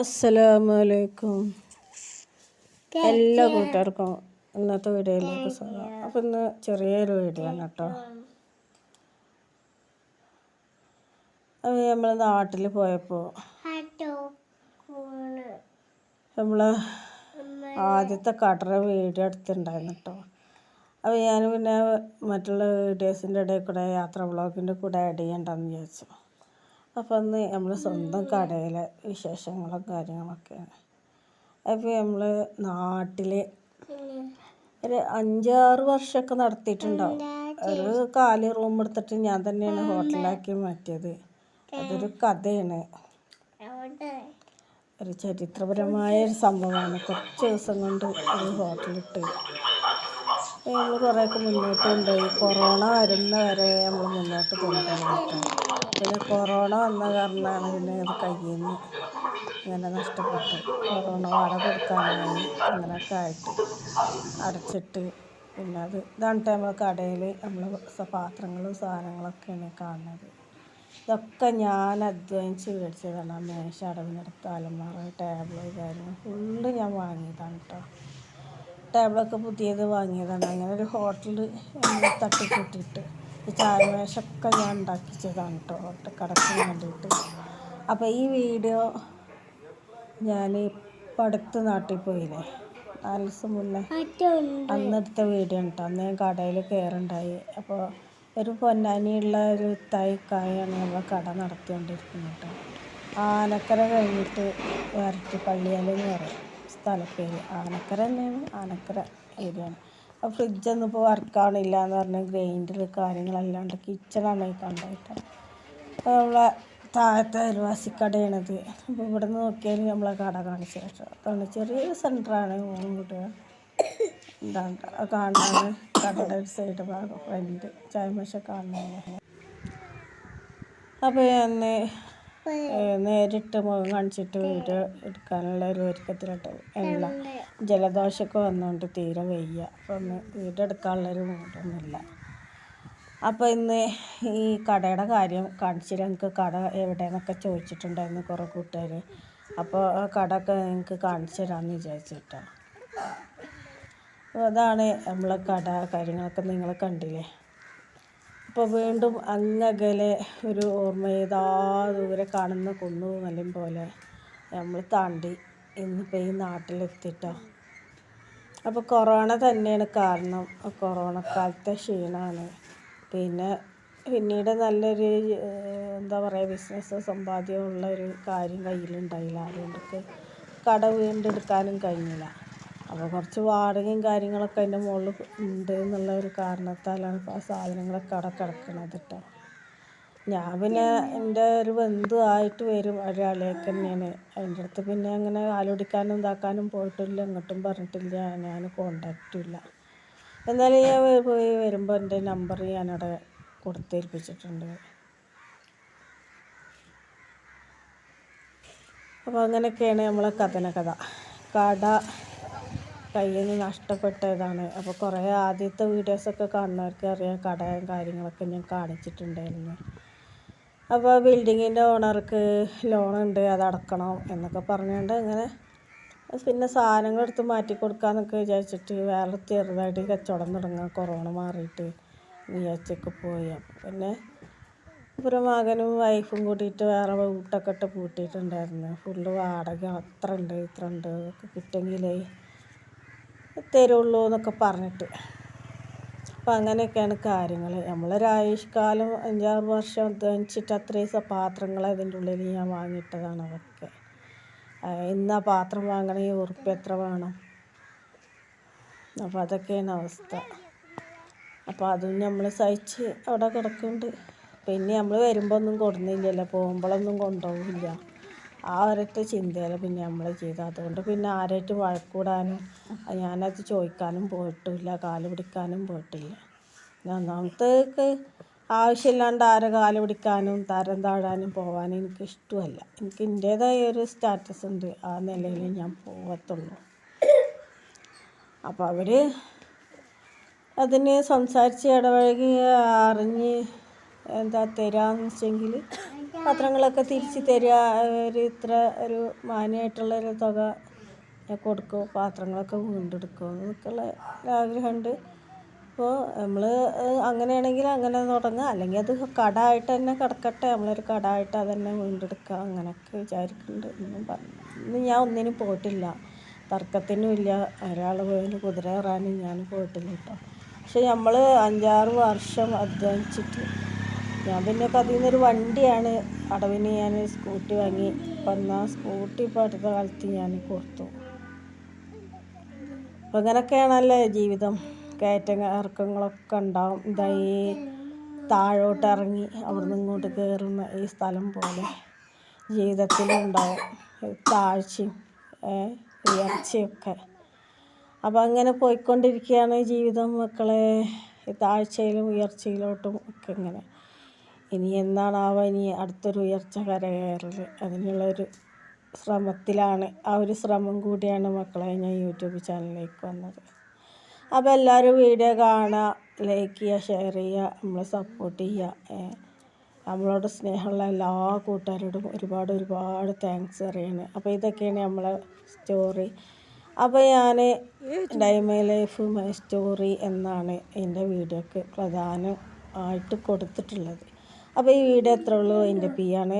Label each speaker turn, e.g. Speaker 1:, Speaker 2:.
Speaker 1: അസ്സലാമലൈക്കും. എല്ലാ കൂട്ടുകാർക്കും ഇന്നത്തെ വീഡിയോയിലേക്ക് സ്വാഗതം. അപ്പം ഇന്ന് ചെറിയൊരു വീഡിയോ ആണ് കേട്ടോ. നമ്മൾ നാട്ടിൽ പോയപ്പോൾ നമ്മൾ ആദ്യത്തെ കടറ വീഡിയോ എടുത്തിട്ടുണ്ടായിരുന്നു കേട്ടോ. അപ്പോൾ ഞാൻ പിന്നെ മറ്റുള്ള വീഡിയോസിന്റെ ഇടയിൽ കൂടെ യാത്ര ബ്ലോഗിന്റെ കൂടെ ആഡ് ചെയ്യണ്ടെന്ന് വിചാരിച്ചു. അപ്പോൾ അന്ന് നമ്മൾ സ്വന്തം കടയിലെ വിശേഷങ്ങളും കാര്യങ്ങളൊക്കെയാണ് അപ്പോൾ നമ്മൾ നാട്ടിൽ ഒരു അഞ്ചാറ് വർഷമൊക്കെ നടത്തിയിട്ടുണ്ടാവും ഒരു കാലി റൂം എടുത്തിട്ട് ഞാൻ തന്നെയാണ് ഹോട്ടലാക്കി മാറ്റിയത്. അതൊരു കഥയാണ്. ഒരു ചരിത്രപരമായ ഒരു സംഭവമാണ്. കുറച്ച് ദിവസം കൊണ്ട് ഒരു ഹോട്ടലിട്ട്. നമ്മൾ കുറേയൊക്കെ മുന്നോട്ട് കൊണ്ടുപോയി. കൊറോണ വരുന്ന വരെ നമ്മൾ മുന്നോട്ട് കൊണ്ടുപോയി. പിന്നെ കൊറോണ വന്ന കാരണമാണ് പിന്നെ അത് കയ്യിൽ നിന്ന് ഇങ്ങനെ നഷ്ടപ്പെട്ടു. കൊറോണ വാടക കൊടുക്കാനായി അങ്ങനെയൊക്കെ ആയിട്ട് അടച്ചിട്ട് പിന്നെ അത് ഇതാണ് നമ്മൾ കടയിൽ നമ്മൾ പാത്രങ്ങളും സാധനങ്ങളൊക്കെയാണ് കാണുന്നത്. ഇതൊക്കെ ഞാൻ അധ്വാനിച്ച് മേടിച്ചതാണ്. ആ മേശ അടവിനടുത്ത് അലമാറ ടേബിൾ കാര്യങ്ങൾ ഫുള്ള് ഞാൻ വാങ്ങിയതാണ് കേട്ടോ ടേബിളൊക്കെ പുതിയത് വാങ്ങിയതാണ്. അങ്ങനെ ഒരു ഹോട്ടൽ തട്ടിക്കൂട്ടിയിട്ട് ചായമേശൊക്കെ ഞാൻ ഉണ്ടാക്കിച്ചതാണ് കേട്ടോ. കടത്തിന് വേണ്ടിയിട്ട്. അപ്പോൾ ഈ വീഡിയോ ഞാൻ ഇപ്പം അടുത്ത് നാട്ടിൽ പോയില്ലേ? നാല് ദിവസം മുന്നേ അന്നെടുത്ത വീഡിയോ കേട്ടോ അന്ന് ഞാൻ കടയിൽ കയറുണ്ടായി. അപ്പോൾ ഒരു പൊന്നാനിയുള്ള ഒരു തൈക്കായാണ് നമ്മൾ കട നടത്തിക്കൊണ്ടിരിക്കുന്നത് കേട്ടോ. ആനക്കര കഴിഞ്ഞിട്ട് വരട്ടി പള്ളിയാലെന്ന് പറയും. സ്ഥലപ്പേര്. ആനക്കര തന്നെയാണ്. ആനക്കര ഏരിയ അപ്പോൾ ഫ്രിഡ്ജൊന്നും ഇപ്പോൾ വർക്കാവണില്ല എന്ന് പറഞ്ഞാൽ ഗ്രൈൻഡർ കാര്യങ്ങളല്ലാണ്ട് കിച്ചണാണ് കണ്ടായിട്ട് അപ്പോൾ നമ്മളെ താഴത്തെ അയൽവാസിക്കടയാണത്. അപ്പോൾ ഇവിടെ നിന്ന് നോക്കിയാൽ നമ്മളെ കട കാണിച്ച ശേഷം അതാണ് ചെറിയൊരു സെന്ററാണ് കുട്ടികൾ എന്താണ് കാണാൻ കടയുടെ ഒരു സൈഡ് ഭാഗം. ഫ്രണ്ട് ചായമശ കാണുന്നത് അപ്പോൾ ഞാൻ നേരിട്ട് മുഖം കാണിച്ചിട്ട് വീഡിയോ എടുക്കാനുള്ള ഒരു ഒരുക്കത്തിലിട്ട്. എല്ല ജലദോഷമൊക്കെ വന്നുകൊണ്ട് തീരെ വയ്യ. അപ്പോൾ ഒന്ന് വീഡിയോ എടുക്കാനുള്ളൊരു മൂടൊന്നുമില്ല. അപ്പോൾ ഇന്ന് ഈ കടയുടെ കാര്യം കാണിച്ചിട്ട് എനിക്ക് കട എവിടെയെന്നൊക്കെ ചോദിച്ചിട്ടുണ്ടായിരുന്നു കുറേ കൂട്ടുകാർ അപ്പോൾ ആ കടയൊക്കെ നിങ്ങൾക്ക് കാണിച്ചു തരാമെന്ന് വിചാരിച്ചിട്ടാണ് അപ്പോൾ അതാണ് നമ്മളെ കട കാര്യങ്ങളൊക്കെ നിങ്ങൾ കണ്ടില്ലേ? അപ്പോൾ വീണ്ടും അങ്ങകലെ ഒരു ഓർമ്മ ദൂരെ കാണുന്ന കുന്നു മലയും പോലെ നമ്മൾ താണ്ടി ഇന്നിപ്പോൾ ഈ നാട്ടിലെത്തിട്ടോ. അപ്പോൾ കൊറോണ തന്നെയാണ് കാരണം. കൊറോണ കാലത്തെ ക്ഷീണമാണ് പിന്നെ പിന്നീട് നല്ലൊരു എന്താ പറയുക ബിസിനസ് സമ്പാദ്യമുള്ള ഒരു കാര്യം കയ്യിലുണ്ടായില്ല. അതുകൊണ്ടൊക്കെ കട വീണ്ടെടുക്കാനും കഴിഞ്ഞില്ല. അപ്പോൾ കുറച്ച് വാടകയും കാര്യങ്ങളൊക്കെ അതിന്റെ മുകളിൽ ഉണ്ട് എന്നുള്ള ഒരു കാരണത്താലാണ് ഇപ്പോൾ ആ സാധനങ്ങളൊക്കെ അവിടെ കിടക്കണത് കേട്ടോ ഞാൻ പിന്നെ എന്റെ ഒരു ബന്ധു ആയിട്ട് വരും ഒരാളേക്ക് തന്നെയാണ്. അതിന്റെ അടുത്ത് പിന്നെ അങ്ങനെ ആലോടിക്കാനും ഇതാക്കാനും പോയിട്ടില്ല ഇങ്ങോട്ടും പറഞ്ഞിട്ടില്ല ഞാൻ കോണ്ടാക്റ്റും ഇല്ല. എന്നാലും ഞാൻ പോയി വരുമ്പോൾ എന്റെ നമ്പർ ഞാനവിടെ കൊടുത്തേൽപ്പിച്ചിട്ടുണ്ട്. അപ്പോൾ അങ്ങനെയൊക്കെയാണ് നമ്മളെ കഥന കഥ. കട കയ്യിൽ നിന്ന് നഷ്ടപ്പെട്ടതാണ്. അപ്പോൾ കുറേ ആദ്യത്തെ വീഡിയോസൊക്കെ കാണുന്നവർക്ക് അറിയാം. കടയും കാര്യങ്ങളൊക്കെ ഞാൻ കാണിച്ചിട്ടുണ്ടായിരുന്നു. അപ്പോൾ ബിൽഡിങ്ങിന്റെ ഓണർക്ക് ലോണുണ്ട് അത് അടക്കണം എന്നൊക്കെ പറഞ്ഞുകൊണ്ട് അങ്ങനെ പിന്നെ സാധനങ്ങൾ എടുത്ത് മാറ്റി കൊടുക്കാമെന്നൊക്കെ വിചാരിച്ചിട്ട് വേറെ ചെറുതായിട്ട് കച്ചവടം തുടങ്ങാം കൊറോണ മാറിയിട്ട് വിചാരിച്ചൊക്കെ പോയി. പിന്നെ ഒരു മകനും വൈഫും കൂട്ടിയിട്ട് വേറെ വീട്ടൊക്കെ ഇട്ട് പൂട്ടിയിട്ടുണ്ടായിരുന്നു. ഫുള്ള് വാടക അത്ര ഉണ്ട് ഇത്ര ഉണ്ട് കിട്ടുമെങ്കിലേ തരുള്ളൂ എന്നൊക്കെ പറഞ്ഞിട്ട്. അപ്പം അങ്ങനെയൊക്കെയാണ് കാര്യങ്ങൾ നമ്മളൊരു ആയുഷ്കാലം അഞ്ചാറ് വർഷം അധ്വാനിച്ചിട്ട് അത്രയും പാത്രങ്ങൾ അതിന്റെ ഉള്ളിൽ ഞാൻ വാങ്ങിയിട്ടതാണ് അതൊക്കെ. ഇന്ന് ആ പാത്രം വാങ്ങണമെങ്കിൽ ഉറുപ്പ് എത്ര വേണം? അപ്പോൾ അതൊക്കെയാണ് അവസ്ഥ. അപ്പോൾ അതും നമ്മൾ സഹിച്ച് അവിടെ കിടക്കുന്നുണ്ട്. പിന്നെ നമ്മൾ വരുമ്പോൾ ഒന്നും കൊടുന്നില്ലല്ലോ. പോകുമ്പോഴൊന്നും കൊണ്ടുപോകില്ല ആ ഒരൊറ്റ ചിന്തയിൽ പിന്നെ നമ്മൾ ചെയ്തു അതുകൊണ്ട് പിന്നെ ആരായിട്ട് വഴക്കൂടാനും ഞാനത് ചോദിക്കാനും പോയിട്ടില്ല കാൽ പിടിക്കാനും പോയിട്ടില്ല. ഒന്നാമത്തേക്ക് ആവശ്യമില്ലാണ്ട് ആരെ കാൽ പിടിക്കാനും തരം താഴാനും പോകാനും എനിക്ക് ഇഷ്ടമല്ല. എനിക്ക് എന്റേതായ ഒരു സ്റ്റാറ്റസ് ഉണ്ട് ആ നിലയിൽ ഞാൻ പോകത്തുള്ളൂ അപ്പോൾ അവർ അതിന് സംസാരിച്ച് ഇടപഴകി അറിഞ്ഞ് എന്താ തരാമെന്ന് വെച്ചെങ്കിൽ പത്രങ്ങളൊക്കെ തിരിച്ച് തരിക ഒരു ഇത്ര ഒരു മാന്യമായിട്ടുള്ളൊരു തുക കൊടുക്കും പാത്രങ്ങളൊക്കെ വീണ്ടെടുക്കും എന്നൊക്കെയുള്ള ഒരാഗ്രഹമുണ്ട് അപ്പോൾ നമ്മൾ അങ്ങനെയാണെങ്കിൽ അങ്ങനെ തുടങ്ങുക. അല്ലെങ്കിൽ അത് കടമായിട്ട് തന്നെ കിടക്കട്ടെ. നമ്മളൊരു കടമായിട്ട് അത് തന്നെ വീണ്ടെടുക്കുക. അങ്ങനെയൊക്കെ വിചാരിക്കുന്നുണ്ട്. എന്നും പറഞ്ഞു ഇന്ന് ഞാൻ ഒന്നിനും പോയിട്ടില്ല. തർക്കത്തിനും ഇല്ല. ഒരാൾ പോയതിന് കുതിര ഞാൻ പോയിട്ടില്ല കേട്ടോ. പക്ഷെ നമ്മൾ അഞ്ചാറ് വർഷം അധ്വാനിച്ചിട്ട് ഞാൻ പിന്നെ ഇപ്പം അതിൽ നിന്നൊരു വണ്ടിയാണ് അടവിന് ഞാൻ സ്കൂട്ടി വാങ്ങി. അപ്പം എന്നാൽ സ്കൂട്ടി ഇപ്പോൾ അടുത്ത കാലത്ത് ഞാൻ കൊടുത്തു. അപ്പം അങ്ങനെയൊക്കെയാണല്ലേ ജീവിതം. കയറ്റം ഇറക്കങ്ങളൊക്കെ ഉണ്ടാവും. ഇതായി താഴോട്ട് ഇറങ്ങി അവിടുന്ന് ഇങ്ങോട്ട് കയറുന്ന ഈ സ്ഥലം പോലെ ജീവിതത്തിലുണ്ടാവും താഴ്ചയും ഉയർച്ചയൊക്കെ അപ്പം അങ്ങനെ പോയിക്കൊണ്ടിരിക്കുകയാണ് ജീവിതം മക്കളെ. താഴ്ചയിലും ഉയർച്ചയിലോട്ടും ഒക്കെ ഇങ്ങനെ. ഇനി എന്നാണാവോ ഇനി അടുത്തൊരു ഉയർച്ച കരകയറൽ അതിനുള്ളൊരു ശ്രമത്തിലാണ് ആ ഒരു ശ്രമം കൂടിയാണ് മക്കളെ ഞാൻ യൂട്യൂബ് ചാനലിലേക്ക് വന്നത്. അപ്പോൾ എല്ലാവരും വീഡിയോ കാണുക ലൈക്ക് ചെയ്യുക ഷെയർ ചെയ്യുക നമ്മളെ സപ്പോർട്ട് ചെയ്യുക. നമ്മളോട് സ്നേഹമുള്ള എല്ലാ കൂട്ടുകാരോടും ഒരുപാട് ഒരുപാട് താങ്ക്സ് അറിയാണ് അപ്പോൾ ഇതൊക്കെയാണ് നമ്മളെ സ്റ്റോറി അപ്പോൾ ഞാൻ ഡൈമൈ ലൈഫ് മൈ സ്റ്റോറി എന്നാണ് എന്റെ വീഡിയോക്ക് പ്രധാനം ആയിട്ട് കൊടുത്തിട്ടുള്ളത്. അപ്പോൾ ഈ വീഡിയോ എത്ര ഉള്ളൂ? എന്റെ പി ആണ്.